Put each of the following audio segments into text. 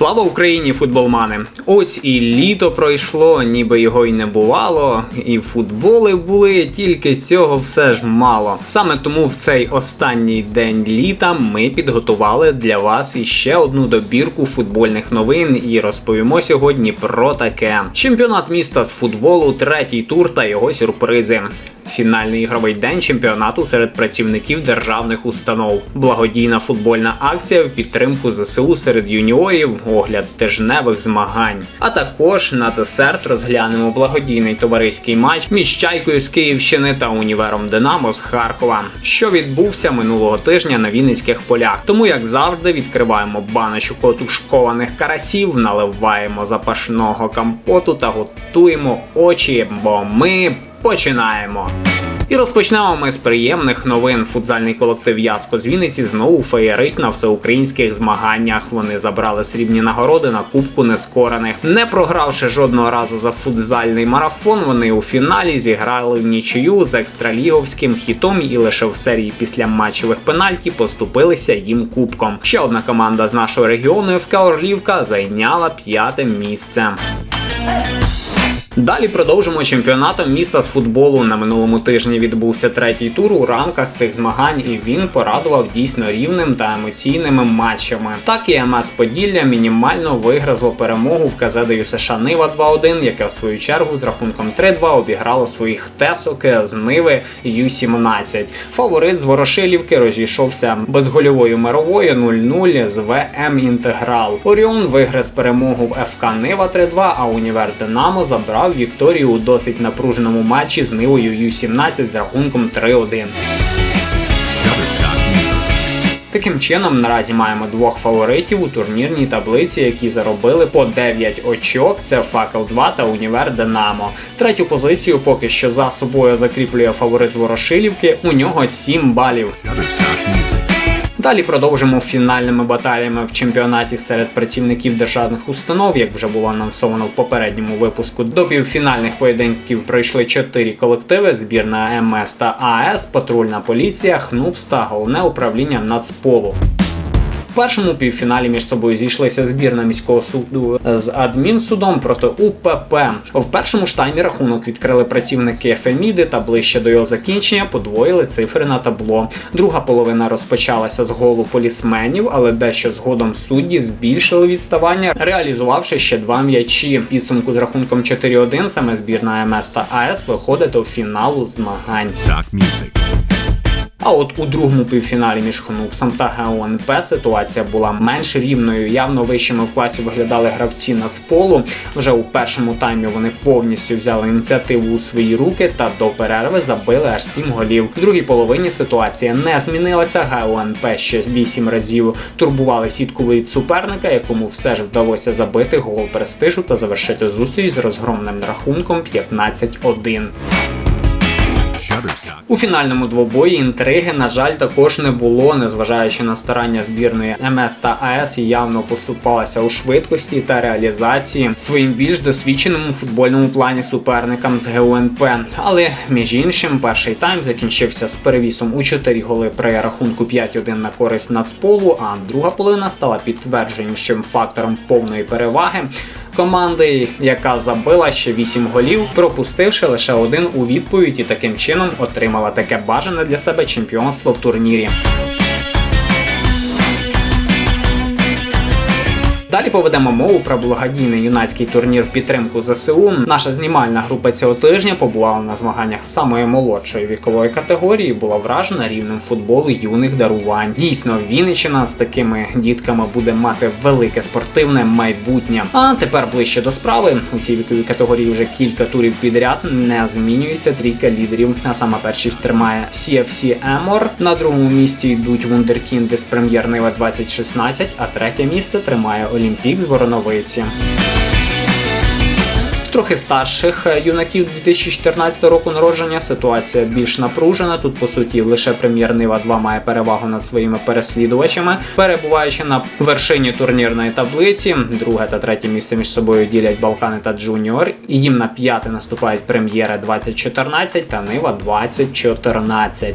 Слава Україні, футболмани! Ось і літо пройшло, ніби його й не бувало, і футболи були, тільки цього все ж мало. Саме тому в цей останній день літа ми підготували для вас іще одну добірку футбольних новин і розповімо сьогодні про таке: чемпіонат міста з футболу, третій тур та його сюрпризи. Фінальний ігровий день чемпіонату серед працівників державних установ, благодійна футбольна акція в підтримку ЗСУ серед юніорів, огляд тижневих змагань. А також на десерт розглянемо благодійний товариський матч між чайкою з Київщини та універом Динамо з Харкова, що відбувся минулого тижня на Вінницьких полях. Тому, як завжди, відкриваємо баночку отушкованих карасів, наливаємо запашного компоту та готуємо очі, бо ми починаємо. І розпочнемо ми з приємних новин. Футзальний колектив Яско з Вінниці знову феєрить на всеукраїнських змаганнях. Вони забрали срібні нагороди на Кубку Нескорених. Не програвши жодного разу за футзальний марафон, вони у фіналі зіграли в нічию з екстраліговським хітом і лише в серії після матчевих пенальті поступилися їм кубком. Ще одна команда з нашого регіону ФК Орлівка зайняла п'яте місце. Далі продовжимо чемпіонатом міста з футболу. На минулому тижні відбувся третій тур у рамках цих змагань, і він порадував дійсно рівним та емоційними матчами. Так і МС Поділля мінімально вигризло перемогу в КЗД США Нива 2-1, яке в свою чергу з рахунком 3-2 обіграло своїх тесок з Ниви Ю-17. Фаворит з Ворошилівки розійшовся безгольовою мировою 0-0 з ВМ Інтеграл. Оріон виграв перемогу в ФК Нива 3-2, а Універ Динамо забрав Вікторію у досить напруженому матчі з Нивою Ю-17 з рахунком 3-1. Таким чином, наразі маємо двох фаворитів у турнірній таблиці, які заробили по 9 очок. Це Факел 2 та Універ Динамо. Третю позицію поки що за собою закріплює фаворит з Ворошилівки. У нього 7 балів. Далі продовжимо фінальними баталіями в чемпіонаті серед працівників державних установ, як вже було анонсовано в попередньому випуску. До півфінальних поєдинків пройшли чотири колективи: збірна МС та АЕС, патрульна поліція, ХНУПС та головне управління Нацполу. В першому півфіналі між собою зійшлися збірна міського суду з адмінсудом проти УПП. В першому ж таймі рахунок відкрили працівники Феміди та ближче до його закінчення подвоїли цифри на табло. Друга половина розпочалася з голу полісменів, але дещо згодом судді збільшили відставання, реалізувавши ще два м'ячі. Підсумку з рахунком 4-1 саме збірна МС та АЕС виходить до фіналу змагань. Stock music. А от у другому півфіналі між Хонупсом та ГУНП ситуація була менш рівною. Явно вищими в класі виглядали гравці нацполу. Вже у першому таймі вони повністю взяли ініціативу у свої руки та до перерви забили аж 7 голів. В другій половині ситуація не змінилася. ГУНП ще 8 разів турбували сітку від суперника, якому все ж вдалося забити гол престижу та завершити зустріч з розгромним рахунком 15-1. У фінальному двобої інтриги, на жаль, також не було, незважаючи на старання збірної МС та АЕС явно поступалася у швидкості та реалізації своїм більш досвідченому футбольному плані суперникам з ГУНП. Але між іншим, перший тайм закінчився з перевісом у 4 голи при рахунку 5-1 на користь нацполу, а друга половина стала підтвердженням фактором повної переваги команди, яка забила ще 8 голів, пропустивши лише один у відповідь і таким чином отримала таке бажане для себе чемпіонство в турнірі. Далі поведемо мову про благодійний юнацький турнір в підтримку ЗСУ. Наша знімальна група цього тижня побувала на змаганнях самої молодшої вікової категорії. Була вражена рівнем футболу юних дарувань. Дійсно, Вінниччина з такими дітками буде мати велике спортивне майбутнє. А тепер ближче до справи. У цій віковій категорії вже кілька турів підряд не змінюється трійка лідерів. А саме першість тримає CFC Емор. На другому місці йдуть Вундеркінди з прем'єр Нива 2016, а третє місце тримає Олімпік з Вороновиці. Трохи старших е, юнаків 2014 року народження ситуація більш напружена. Тут по суті лише прем'єр Нива 2 має перевагу над своїми переслідувачами, перебуваючи на вершині турнірної таблиці. Друге та третє місце між собою ділять Балкани та Джуніор. І їм на п'яте наступають прем'єри 2014 та Нива 2014.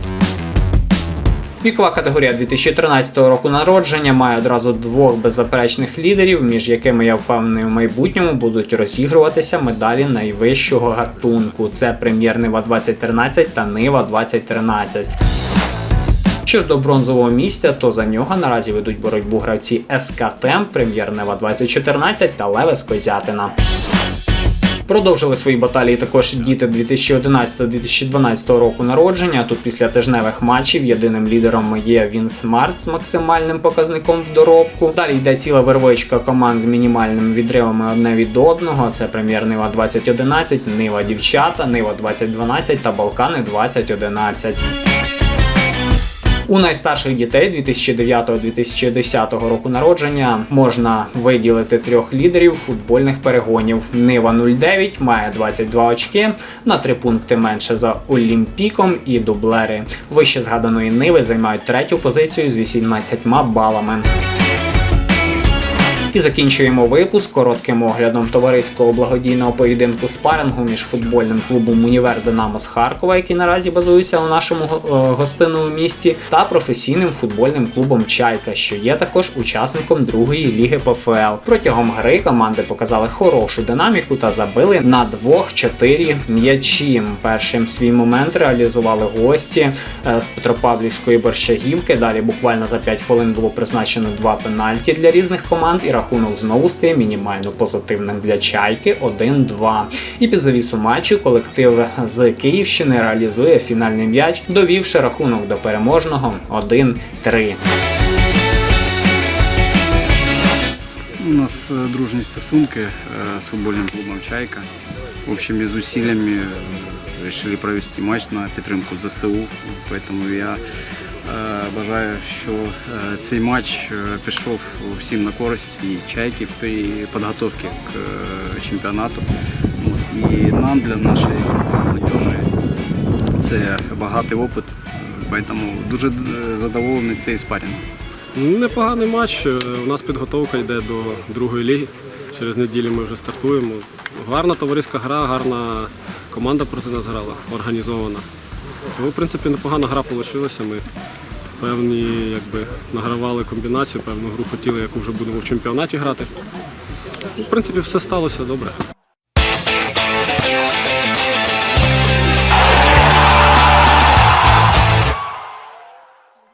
Вікова категорія 2013 року народження має одразу двох беззаперечних лідерів, між якими я впевнений в майбутньому будуть розігруватися медалі найвищого гатунку. Це прем'єр Нива 2013 та Нива 2013. Що ж до бронзового місця, то за нього наразі ведуть боротьбу гравці СК Темп, прем'єр Нева 2014 та Левес Козятина. Продовжили свої баталії також діти 2011-2012 року народження. Тут після тижневих матчів єдиним лідером є Він Смарт з максимальним показником в доробку. Далі йде ціла вервичка команд з мінімальними відривами одне від одного. Це прем'єр Нива 2011, Нива Дівчата, Нива 2012 та Балкани 2011. У найстарших дітей 2009-2010 року народження можна виділити трьох лідерів футбольних перегонів. Нива 09 має 22 очки, на 3 пункти менше за Олімпіком і дублери. Вище згаданої Ниви займають третю позицію з 18 балами. І закінчуємо випуск коротким оглядом товариського благодійного поєдинку спарингу між футбольним клубом Універ Динамо з Харкова, який наразі базується у нашому е, гостинному місті, та професійним футбольним клубом Чайка, що є також учасником другої ліги ПФЛ. Протягом гри команди показали хорошу динаміку та забили на 2-4 м'ячі. Першим свій момент реалізували гості е, з Петропавлівської борщагівки. Далі буквально за 5 хвилин було призначено два пенальті для різних команд, і рахунок знову стає мінімально позитивним для чайки 1-2. І під завісу матчу колектив з Київщини реалізує фінальний м'яч, довівши рахунок до переможного 1-3. У нас э, дружні стосунки э, з футбольним клубом Чайка. Общими зусиллями э, решили провести матч на підтримку ЗСУ. Тому я е, бажаю, що е, цей матч е, пішов всім на користь і чайки при підготовці к е, чемпіонату. І нам для нашої молодежі це багатий опит. Тому дуже е, задоволений цей спарінг. Непоганий матч. Е, У нас підготовка йде до другої ліги. Через неділю ми вже стартуємо. Гарна товариська гра, гарна команда проти нас грала, організована. Тому, в принципі, непогана гра вийшла. Ми певні якби, награвали комбінацію, певну гру хотіли, яку вже будемо в чемпіонаті грати. В принципі, все сталося добре.